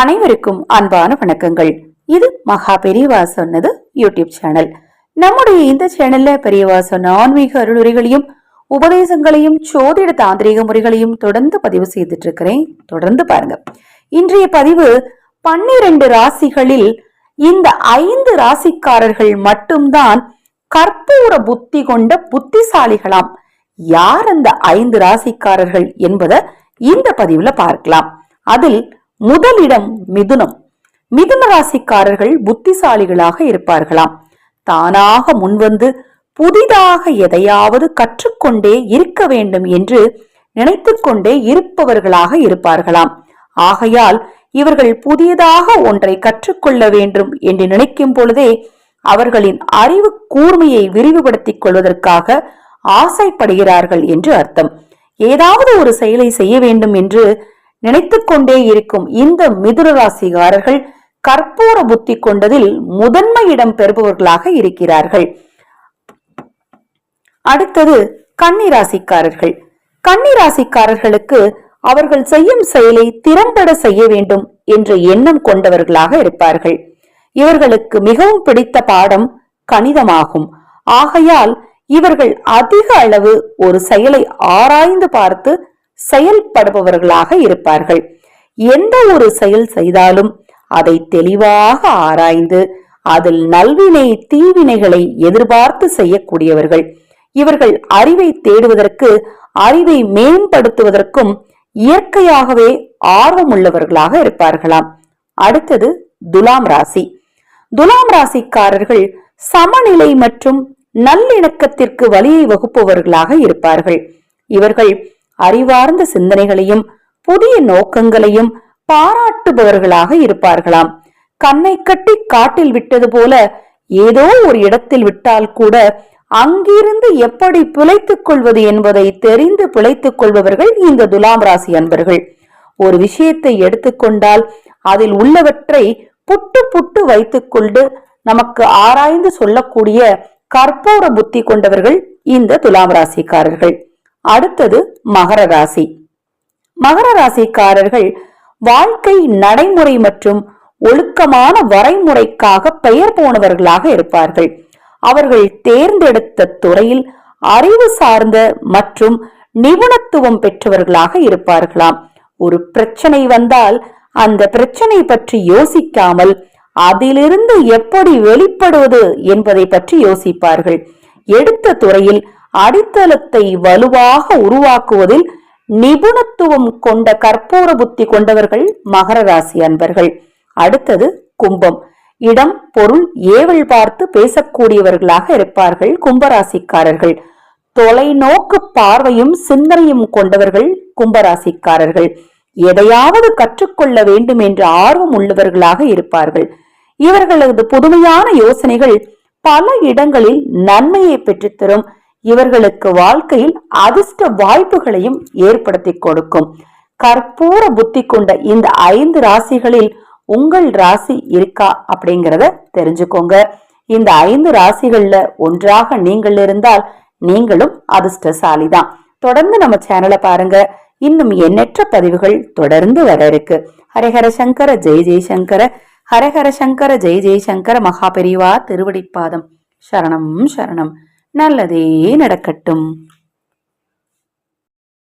அனைவருக்கும் அன்பான வணக்கங்கள். இது மகா பெரியவா சொன்னது யூடியூப் சேனல். நம்முடைய இந்த சேனல்ல பெரியவா சொன்ன ஆன்மீக அருளுரைகளையும் உபதேசங்களையும் சோதிட தாந்திரிக முறைகளையும் தொடர்ந்து பதிவு செய்துட்டு இருக்கிறேன் தொடர்ந்து பாருங்க. இன்றைய பதிவு பன்னிரண்டு ராசிகளில் இந்த ஐந்து ராசிக்காரர்கள் மட்டும்தான் கற்பூர புத்தி கொண்ட புத்திசாலிகளாம். யார் அந்த ஐந்து ராசிக்காரர்கள் என்பதை இந்த பதிவுல பார்க்கலாம். அதில் முதலிடம் மிதுனம். மிதுன ராசிக்காரர்கள் புத்திசாலிகளாக இருப்பார்களாம். தானாக முன்வந்து புதிதாக எதையாவது கற்றுக்கொண்டே இருக்க வேண்டும் என்று நினைத்துக்கொண்டே இருப்பவர்களாக இருப்பார்களாம். ஆகையால் இவர்கள் புதியதாக ஒன்றை கற்றுக்கொள்ள வேண்டும் என்று நினைக்கும் பொழுதே அவர்களின் அறிவு கூர்மையை விரிவுபடுத்திக் கொள்வதற்காக ஆசைப்படுகிறார்கள் என்று அர்த்தம். ஏதாவது ஒரு செயலை செய்ய வேண்டும் என்று நினைத்து கொண்டே இருக்கும் இந்த மிதுன ராசிகாரர்கள் கற்பூர புத்தி கொண்டதில் முதன்மை இடம் பெறுபவர்களாக இருக்கிறார்கள். அடுத்தது கன்னிராசிக்காரர்கள் கன்னிராசிக்காரர்களுக்கு அவர்கள் செய்யும் செயலை திறம்பட செய்ய வேண்டும் என்ற எண்ணம் கொண்டவர்களாக இருப்பார்கள். இவர்களுக்கு மிகவும் பிடித்த பாடம் கணிதமாகும். ஆகையால் இவர்கள் அதிக அளவு ஒரு செயலை ஆராய்ந்து பார்த்து செயல்படுபவர்களாக இருப்பார்கள். எந்த ஒரு செயல் செய்தாலும் அதை தெளிவாக ஆராய்ந்து அதில் நல்வினை தீவினைகளை எதிர்பார்த்து செய்யக்கூடியவர்கள். இவர்கள் அறிவை தேடுவதற்கு அறிவை மேம்படுத்துவதற்கும் இயற்கையாகவே ஆர்வமுள்ளவர்களாக இருப்பார்களாம். அடுத்தது துலாம் ராசி. துலாம் ராசிக்காரர்கள் சமநிலை மற்றும் நல்லிணக்கத்திற்கு வழியை வகுப்பவர்களாக இருப்பார்கள். இவர்கள் அறிவார்ந்த சிந்தனைகளையும் புதிய நோக்கங்களையும் பாராட்டுபவர்களாக இருப்பார்களாம். கண்ணை கட்டி காட்டில் விட்டது போல ஏதோ ஒரு இடத்தில் விட்டால் கூட அங்கிருந்து எப்படி பிழைத்துக் கொள்வது என்பதை தெரிந்து பிழைத்துக் கொள்பவர்கள் இந்த துலாம் ராசி அன்பர்கள். ஒரு விஷயத்தை எடுத்துக்கொண்டால் அதில் உள்ளவற்றை புட்டு புட்டு வைத்துக்கொண்டு நமக்கு ஆராய்ந்து சொல்லக்கூடிய கற்பூர புத்தி கொண்டவர்கள் இந்த துலாம் ராசிக்காரர்கள். அடுத்தது மகர ராசி. மகர ராசிக்காரர்கள் வாழ்க்கை நடைமுறை மற்றும் ஒழுக்கமான வரைமுறைக்காக பெயர் போனவர்களாக இருப்பார்கள். அவர்கள் தேர்ந்தெடுத்த துறையில் அறிவு சார்ந்த மற்றும் நிபுணத்துவம் பெற்றவர்களாக இருப்பார்களாம். ஒரு பிரச்சனை வந்தால் அந்த பிரச்சனை பற்றி யோசிக்காமல் அதிலிருந்து எப்படி வெளிப்படுவது என்பதை பற்றி யோசிப்பார்கள். எடுத்த துறையில் அடித்தளத்தை வலுவாக உருவாக்குவதில் நிபுணத்துவம் கொண்ட கற்பூர புத்தி கொண்டவர்கள் மகர ராசி அன்பர்கள். அடுத்தது கும்பம். இடம் பொருள் ஏவல் பார்த்து பேசக்கூடியவர்களாக இருப்பார்கள் கும்பராசிக்காரர்கள். தொலைநோக்கு பார்வையும் சிந்தனையும் கொண்டவர்கள் கும்பராசிக்காரர்கள். எதையாவது கற்றுக்கொள்ள வேண்டும் என்ற ஆர்வம் உள்ளவர்களாக இருப்பார்கள். இவர்களது புதுமையான யோசனைகள் பல இடங்களில் நன்மையை பெற்றுத்தரும். இவர்களுக்கு வாழ்க்கையில் அதிர்ஷ்ட வாய்ப்புகளையும் ஏற்படுத்தி கொடுக்கும். கற்பூர புத்தி கொண்ட இந்த ஐந்து ராசிகளில் உங்கள் ராசி இருக்கா அப்படிங்கிறத தெரிஞ்சுக்கோங்க. இந்த ஐந்து ராசிகள்ல ஒன்றாக நீங்கள் இருந்தால் நீங்களும் அதிர்ஷ்டசாலி தான் தொடர்ந்து நம்ம சேனலை பாருங்க. இன்னும் எண்ணற்ற பதிவுகள் தொடர்ந்து வர இருக்கு. ஹரஹர சங்கர ஜெய் ஜெய்சங்கர ஹரஹர சங்கர ஜெய் ஜெயசங்கர மகாபெரிவா திருவடிப்பாதம். சரணம் சரணம். நல்லதே நடக்கட்டும்.